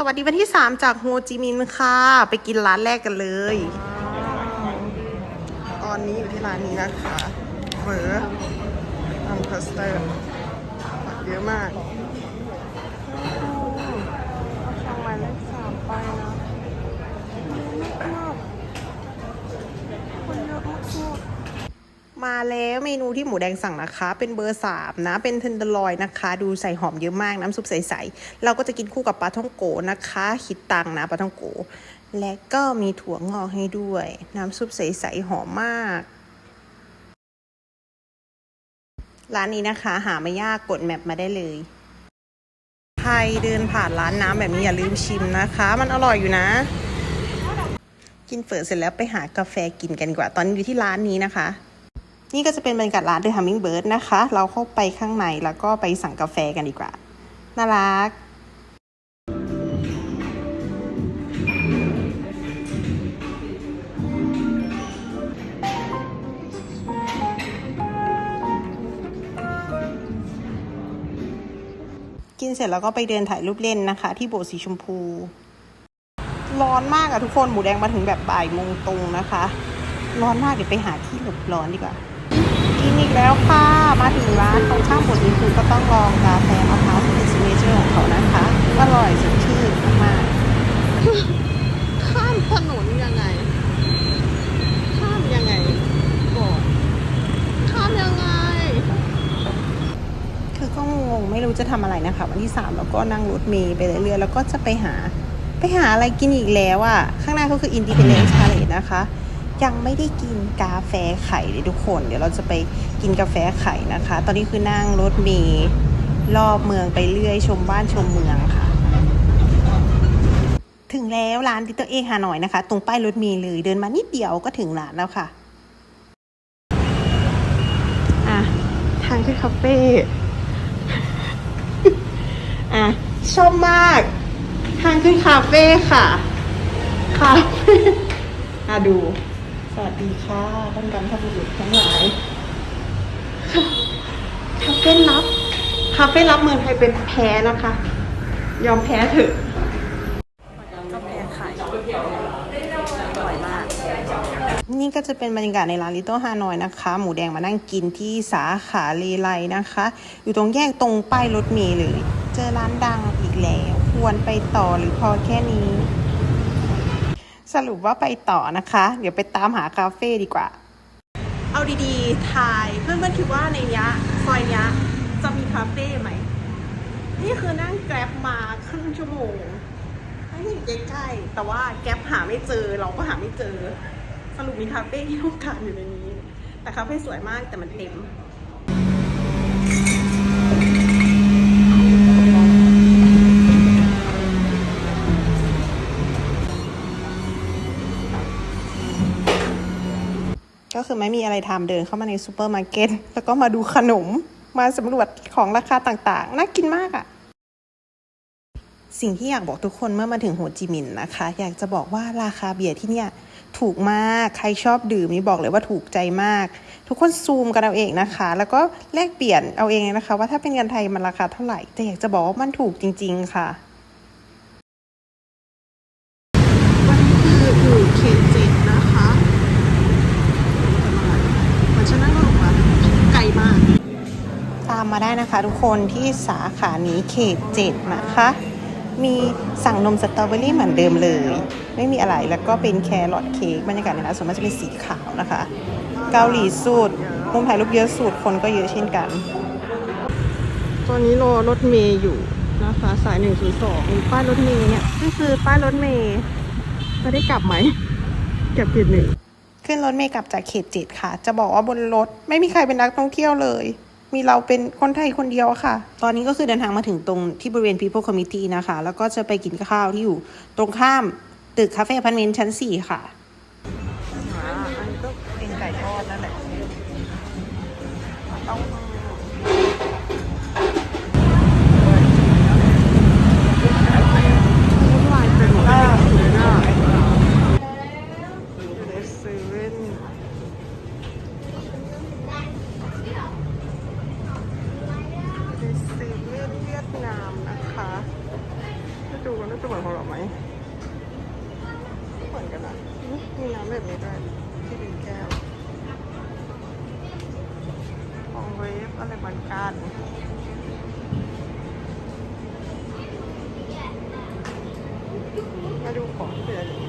สวัสดีวันที่ 3 จากโฮจิมินห์ค่ะ ไปกินร้านแรกกันเลย ตอนนี้อยู่ที่ร้านนี้นะคะเฟอร์อัมพาสเตอร์เยอะมากช่องหมายเลขสามไปนะคนเยอะมาก มาแล้วเมนูที่หมูแดงสั่งนะคะ เป็นเบอร์3นะ เป็นเทนเดอร์ลอยนะคะ ดูใส่หอมเยอะมากน้ำซุปใสๆ เราก็จะกินคู่กับปลาท่องโกนะคะคิดตังนะปลาท่องโก และก็มีถั่วงอกให้ด้วย น้ำซุปใสๆหอมมาก ร้านนี้นะคะหาไม่ยากกดแมปมาได้เลยใครเดินผ่านร้านน้ำแบบนี้อย่าลืมชิมนะคะ มันอร่อยอยู่นะกินเฝอเสร็จแล้วไปหากาแฟกินกันดีกว่า ตอนนี้อยู่ที่ร้านนี้นะคะ นี่ก็จะเป็นบรรยากาศร้าน The Hummingbird นะคะ เราเข้าไปข้างในแล้วก็ไปสั่งกาแฟกันดีกว่า น่ารักกินเสร็จแล้วก็ไปเดินถ่ายรูปเล่นนะคะ ที่โบสถ์สีชมพู ร้อนมากอะทุกคนหมูแดงมาถึงแบบบ่ายโมงตรงนะคะ ร้อนมากเดี๋ยวไปหาที่หลบร้อนดีกว่า กินอีกแล้วค่ะ มาถึงร้านตรงข้ามบทนี้คือก็ต้องลองกาแฟมะพร้าวที่เป็นซิกเนเจอร์ของเขานะคะ อร่อยสดชื่นมากๆข้ามถนนยังไง ข้ามยังไงบอกข้ามยังไง คือก็งงไม่รู้จะทำอะไรนะคะ วันที่3แล้วก็นั่งรถเมล์ไปเรื่อยๆแล้วก็จะไปหา ไปหาอะไรกินอีกแล้วอะ่ะ ข้างหน้าก็คือ Independence Palace นะคะ ยังไม่ได้กินกาแฟไข่เลยทุกคน เดี๋ยวเราจะไปกินกาแฟไข่นะคะ ตอนนี้คือนั่งรถเมล์รอบเมืองไปเรื่อยชมบ้านชมเมืองค่ะ ถึงแล้วร้านดิเตอร์เอฮานอยนะคะ ตรงป้ายรถเมล์เลยเดินมานิดเดียวก็ถึงร้านแล้วค่ะอะทางขึ้นคาเฟ่อะชอบมาก ทางขึ้นคาเฟ่ค่ะคาเฟ่อะดู วัสดีค่ะท่านกันทบุรุษทั้งหลายคาเฟ่รับคาเฟ่รับเมืองไทยเป็นแพ้นะคะ ยอมแพ้เถอะกาแฟไข่อร่อยมาก นี่ก็จะเป็นบรรยากาศในร้านลิ t เ l ิลฮานอยนะคะ หมูแดงมานั่งกินที่สาขาเลไลนะคะ อยู่ตรงแยกตรงป้ายรถเมล์เลย เจอร้านดังอีกแล้ว ควรไปต่อหรือพอแค่นี้ สรุปว่าไปต่อนะคะ เดี๋ยวไปตามหาคาเฟ่ดีกว่า เอาดีๆ ทายเพื่อนๆคิดว่าในเนี้ยซอยเนี้ยจะมีคาเฟ่ไหม นี่คือนั่งแกร็บมาครึ่งชั่วโมงไม่อยู่ใกล้ๆแต่ว่าแกร็บหาไม่เจอเราก็หาไม่เจอ สรุปมีคาเฟ่ที่ต้องการอยู่ในนี้ แต่คาเฟ่สวยมากแต่มันเต็ม ก็คือไม่มีอะไรทำเดินเข้ามาในซูเปอร์มาร์เก็ตแล้วก็มาดูขนมมาสำรวจของราคาต่างๆ น่ากินมากอะ่ะ สิ่งที่อยากบอกทุกคนเมื่อมาถึงโฮจิมินห์นะคะ อยากจะบอกว่าราคาเบียร์ที่เนี่ยถูกมากใครชอบดื่มนี่บอกเลยว่าถูกใจมาก ทุกคนซูมกันเอาเองนะคะ แล้วก็แลกเปลี่ยนเอาเองนะคะ ว่าถ้าเป็นเงินไทยมันราคาเท่าไหร่แต่อยากจะบอกว่ามันถูกจริง ๆ ค่ะวันนี้คืออยู่เขตเจ็ดนะคะมันจะนั่งรถมาไกลมาก ตา มาได้นะคะ ทุกคนที่สาขานี้เขตเจ็ดนะคะ มีสั่งนมสตรอเบอรี่เหมือนเดิมเลย ไม่มีอะไรแล้วก็เป็นแครอทเค้กบรรยากาศในร้านส่วนมากจะเป็นสีขาวนะคะ เกาหลีสูตรมุมถ่ายรูปเยอะสูตรคนก็เยอะเช่นกัน ตอนนี้รอรถเมย์อยู่นะคะสายหนึ่งศูนย์สองป้ายรถเมย์เนี่ยนี่คือป้ายรถเมย์จะได้กลับไหมกลับเขตหนึ่งขึ้นรถเมย์กลับจากเขตเจ็ดค่ะ จะบอกว่าบนรถไม่มีใครเป็นนักท่องเที่ยวเลย มีเราเป็นคนไทยคนเดียวค่ะ ตอนนี้ก็คือเดินทางมาถึงตรงที่บริเวณ People Committee นะคะ แล้วก็จะไปกินข้าวที่อยู่ตรงข้ามตึกคาเฟ่พันเมนชั้นสี่ค่ะ มือนกันมาดูของเสือนี่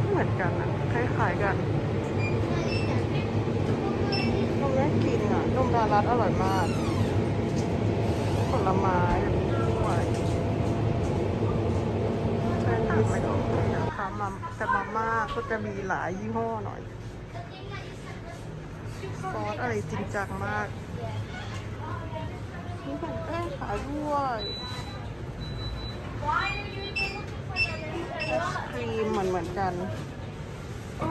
ไม่เหมือนกันนะคล้ายๆกันนมแม่กินอะนมดารัดอร่อยมากผลไม้แบบนี้ด้วยใช่ไหมไม่ต้องนะคะมาแต่มาม่าก็จะมีหลายยี่ห้อหน่อย ซอสอะไรจริงจังมากนี่เป็นแป้งขายด้วยไอศครีมเหมือนเหมือนกันอ่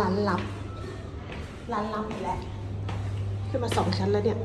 ร้านลับ ร้านลับอีกแล้วขึ้นมาสองชั้นแล้วเนี่ย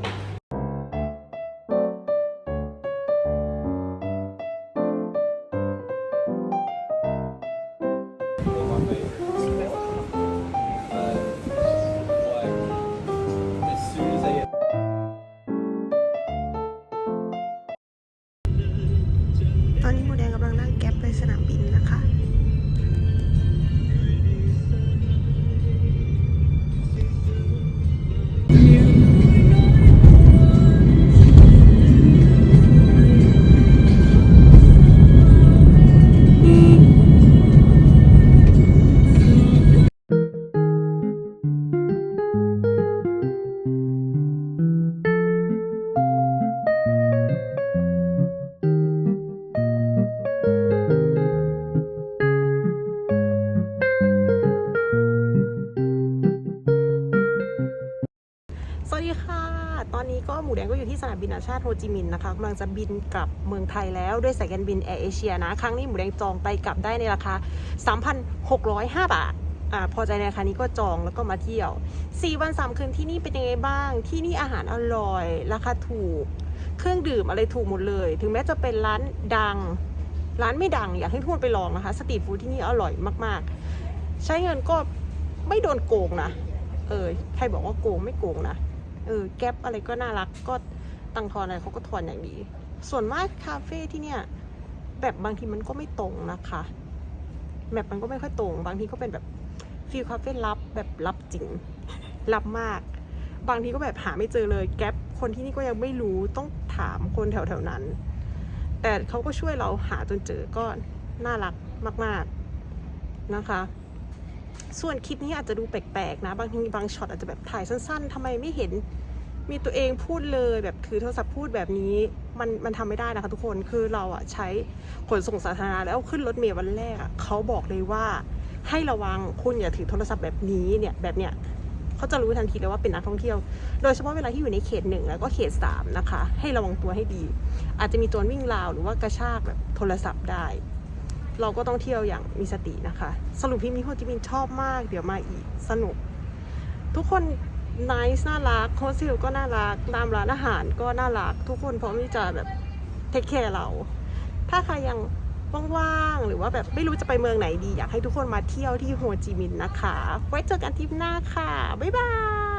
มูแดงก็อยู่ที่สนามบินนานาชาติโฮจิมินห์นะคะกำลังจะบินกลับเมืองไทยแล้วด้วยสายการบินแอร์เอเชียนะ ครั้งนี้หมูแดงจองไปกลับได้ในราคา 3,605 บาทอ่าพอใจในราคานี้ก็จองแล้วก็มาเที่ยว 4 วัน 3 คืนที่นี่เป็นยังไงบ้าง ที่นี่อาหารอร่อย ราคาถูก เครื่องดื่มอะไรถูกหมดเลย ถึงแม้จะเป็นร้านดัง ร้านไม่ดังอยากให้ทุกคนไปลองนะคะ สตรีทฟู้ดที่นี่อร่อยมากๆ ใช้เงินก็ไม่โดนโกงนะ เออ ใครบอกว่าโกงไม่โกงนะ เออแก๊ปอะไรก็น่ารักก็ตังทอนอะไรเขาก็ทอนอย่างดี ส่วนมากคาเฟ่ที่เนี่ยแบบบางทีมันก็ไม่ตรงนะคะแบบมันก็ไม่ค่อยตรง บางทีก็เป็นแบบฟิลคาเฟ่ลับแบบลับจริงลับมาก บางทีก็แบบหาไม่เจอเลยแก๊ปคนที่นี่ก็ยังไม่รู้ต้องถามคนแถวๆนั้น แต่เขาก็ช่วยเราหาจนเจอก็น่ารักมาก ๆนะคะ ส่วนคลิปนี้อาจจะดูแปลกๆนะ บางทีบางช็อตอาจจะแบบถ่ายสั้น ๆทำไมไม่เห็นมีตัวเองพูดเลยแบบถือโทรศัพท์พูดแบบนี้ มันมันทำไม่ได้นะคะทุกคนคือเราอะใช้ขนส่งสาธารณะแล้วขึ้นรถเมล์วันแรกเขาบอกเลยว่า ให้ระวังคุณอย่าถือโทรศัพท์แบบนี้เนี่ยแบบเนี้ยเขาจะรู้ทันทีเลยว่าเป็นนักท่องเที่ยว โดยเฉพาะเวลาที่อยู่ในเขตหนึ่งแล้วก็เขตสามนะคะ ให้ระวังตัวให้ดี อาจจะมีตัววิ่งราวหรือว่ากระชากแบบโทรศัพท์ได้ เราก็ต้องเที่ยวอย่างมีสตินะคะ สรุปพี่มิโฮจิมินชอบมาก เดี๋ยวมาอีกสนุก ทุกคนน c e น่ารักโฮสเทลก็น่ารักตามร้านอาหารก็น่ารัก ทุกคนพร้อมที่จะแบบเทคแคร์เรา ถ้าใครยังว่างๆหรือว่าแบบไม่รู้จะไปเมืองไหนดี อยากให้ทุกคนมาเที่ยวที่โฮจิมินห์นะคะ ไว้เจอกันทริปหน้าค่ะ บ๊ายบาย